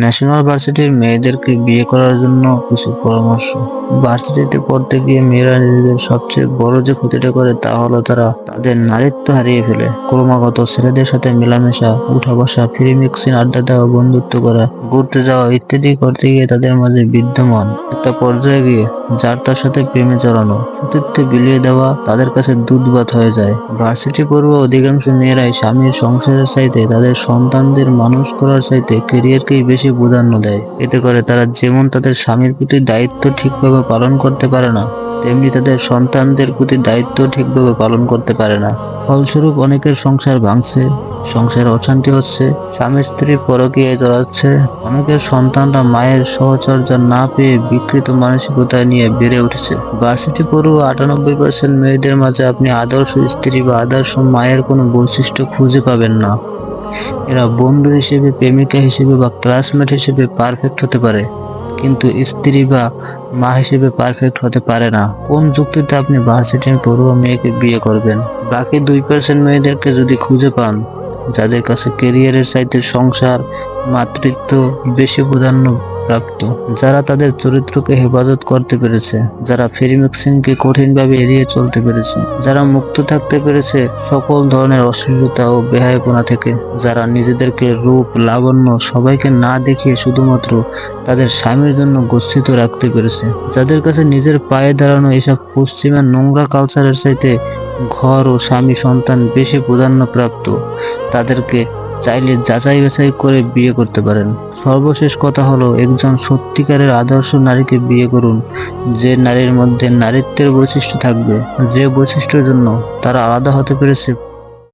National ভার্সিটির মেয়েদেরকে বিয়ে করার জন্য কিছু পরামর্শ। ভার্সিটিতে পড়তে গিয়ে মেয়েরা নিজেদের সবচেয়ে বড় যে ক্ষতিটা করে তা হলো তারা তাদের নারীত্ব হারিয়ে ফেলে। ক্রমাগত ছেলেদের সাথে মেলামেশা উঠা বসা ফ্রি মিক্সিং আড্ডা দেওয়া, বন্ধুত্ব করা, ঘুরতে যাওয়া ইত্যাদি করতে গিয়ে তাদের মাঝে বিদ্যমান একটা পর্যায়ে গিয়ে যার তার সাথে প্রেমে জড়ানো, সতীত্বে বিলিয়ে দেওয়া তাদের কাছে দুধবাত হয়ে যায়। ভার্সিটি পড়ুয়া অধিকাংশ মেয়েরাই স্বামীর সংসারের চাইতে, তাদের সন্তানদের মানুষ করার চাইতে কেরিয়ারকেই বেশি প্রাধান্য দেয়। এতে করে তারা যেমন তাদের স্বামীর প্রতি দায়িত্ব ঠিকভাবে পালন করতে পারে না, তেমনি তাদের সন্তানদের প্রতি দায়িত্ব ঠিকভাবে পালন করতে পারে না। ফলস্বরূপ অনেকের সংসার ভাঙছে, সংসারে অশান্তি হচ্ছে স্বামী স্ত্রী পরকীয়ায় জড়াচ্ছে। অনেকের সন্তানরা মায়ের সহচর্যা না পেয়ে বিকৃত মানসিকতা নিয়ে বেড়ে উঠেছে। ভার্সিটি পড়ুয়া আটানব্বই পার্সেন্ট মেয়েদের মাঝে আপনি আদর্শ স্ত্রী বা আদর্শ মায়ের কোনো বৈশিষ্ট্য খুঁজে পাবেন না। এরা বন্ধু হিসেবে, প্রেমিকা হিসেবে বা ক্লাসমেট হিসেবে পারফেক্ট হতে পারে। কিন্তু স্ত্রী বা মা হিসেবে পারফেক্ট হতে পারে না। কোন যুক্তিতে আপনি ভার্সিটির পড়ুয়া মেয়েকে বিয়ে করবেন? বাকি দুই পার্সেন্ট মেয়েদেরকে যদি খুঁজে পান, যাদের কাছে কেরিয়ারের চাইতে সংসার, মাতৃত্ব, বেশি প্রাধান্য প্রাপ্ত যারা তাদের চরিত্রকে হেফাজত করতে পেরেছে, যারা ফ্রি মিক্সিংকে কঠিনভাবে এড়িয়ে চলতে পেরেছে, যারা মুক্ত থাকতে পেরেছে সকল ধরনের অশ্লীলতা ও বেহায়পনা থেকে, যারা নিজেদেরকে রূপ, লাবণ্য সবাইকে না দেখিয়ে শুধুমাত্র তাদের স্বামীর জন্য গচ্ছিত রাখতে পেরেছে, যাদের কাছে নিজের পায়ে দাঁড়ানো এসব পশ্চিমা নোংরা কালচারের চাইতে ঘর ও স্বামী সন্তান বেশি প্রাপ্ত, তাদেরকে চাইলে যাচাই বাছাই করে বিয়ে করতে পারেন। সর্বশেষ কথা হলো, একজন সত্যিকারের আদর্শ নারীকে বিয়ে করুন। যে নারীর মধ্যে নারীত্বের বৈশিষ্ট্য থাকবে, যে বৈশিষ্ট্যের জন্য তারা আলাদা হতে পেরেছে